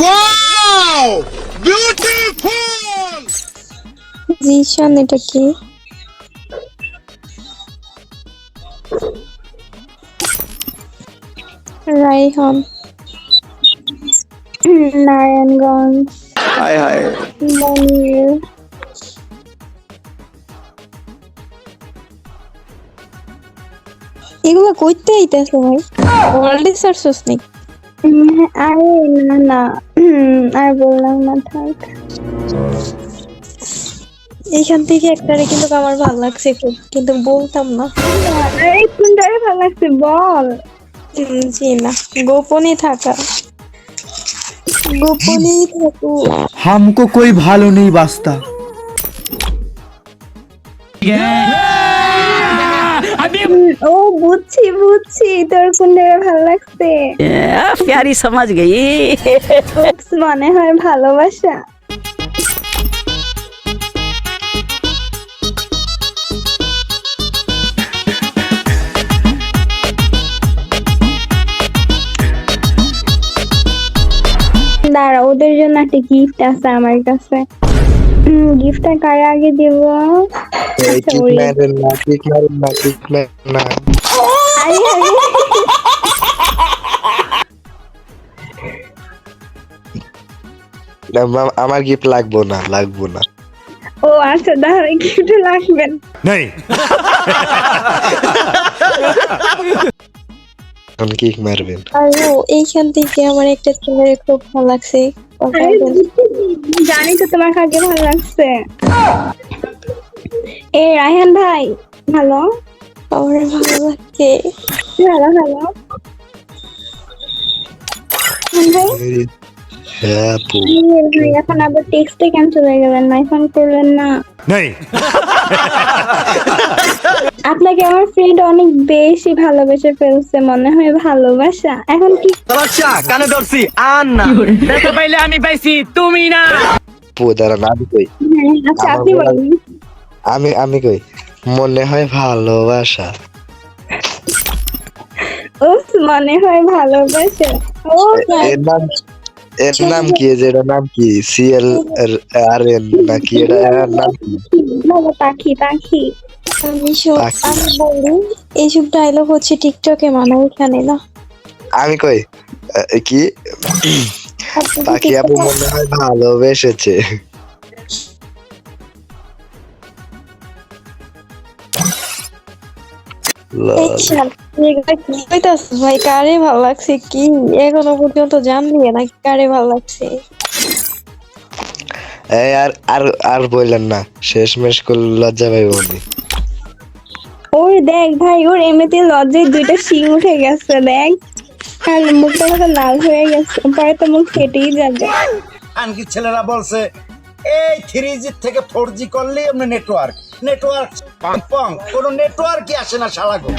Wow! Beautiful! Zeeshan এটা কি? রাইহান নারায়ণগঞ্জ হায় হায় মনির এগুলো কইতে আইতেছে ভাই। অলরেডি সার্চস নেই। আরে না না। আর বললাম না থাক। এইখান থেকে কিন্তু আমার লাগছে খুব কিন্তু বলতাম না। আরে কোনটারে লাগছে? বল। জি না গোপনে থাকা। গোপনেই থাকু। হামকো কই ভালো নেই বাস্তা। Yeah! ও বুঝছি বুঝছি। তোর কুন্ডেরা ভালো লাগছে? প্যারি সমাজ গেই মনে হয় ভালোবাসা। দাঁড়া ওদের জন্য একটা গিফট আছে আমার কাছে। গিফটটা কারে আগে দেব? আচ্ছা, আমার গিফট লাগবো না লাগবো না। ও আচ্ছা দাঁড়া গিফট লাগবেন না। नहीं কিক মারবেন। আর ও এইখান থেকে আমার একটা ছেলের খুব ভালো লাগছে। জানি তো তোমার কাকে ভালো লাগছে। এ রায়হান ভাই হ্যালো আমার ভালো লাগছে। হ্যালো ভাই? হ্যাঁ এখন আবার টেক্সটে কেন চলে গেলেন? না ফোন করলেন না। আপনাকে আমার ফ্রেন্ড অনেক বেশি ভালোবেসে ফেলছে মনে হয় ভালোবাসা। এখন কি সমস্যা কানে ধরছি। আর না। দেখতে পাইলে আমি পাইছি তুমি না। আমি কই? হ্যাঁ, আচ্ছা আপনি বলেন। আমি আমি কই? মনে হয় ভালোবাসা। ও মনে হয় ভালোবাসা। ও এর নাম এর নাম কি? যে নাম কি? সিএল আর এন নাকি? এটা এর নাম কি? পাখি পাখি। আমি আমি বলি এইসব ডায়লগ হচ্ছে টিকটকে মানায় এখানে না। আমি কই? কি? পাখি আপু মনে হয় ভালোবেসেছে? ভাই? কারে ভালো লাগছে কি? এখনও পর্যন্ত জানলি না কারে ভালো লাগছে? এই আর আর আর বললেন না শেষ মেশ করলে লজ্জা পাইব উনি ওর দেখ ভাই, ওর এমনিতে লজ্জায় দুইটা শিং উঠে গেছে, দেখ। আর মুখটা কত লাল হয়ে গেছে, পরে তো মুখ ফেটেই যাবে। আনকি ছেলেরা বলছে, এই থ্রি জি থেকে ফোর জি এমনি নেটওয়ার্ক নেটওয়ার্ক কোনো নেটওয়ার্কই আসে না শালাগো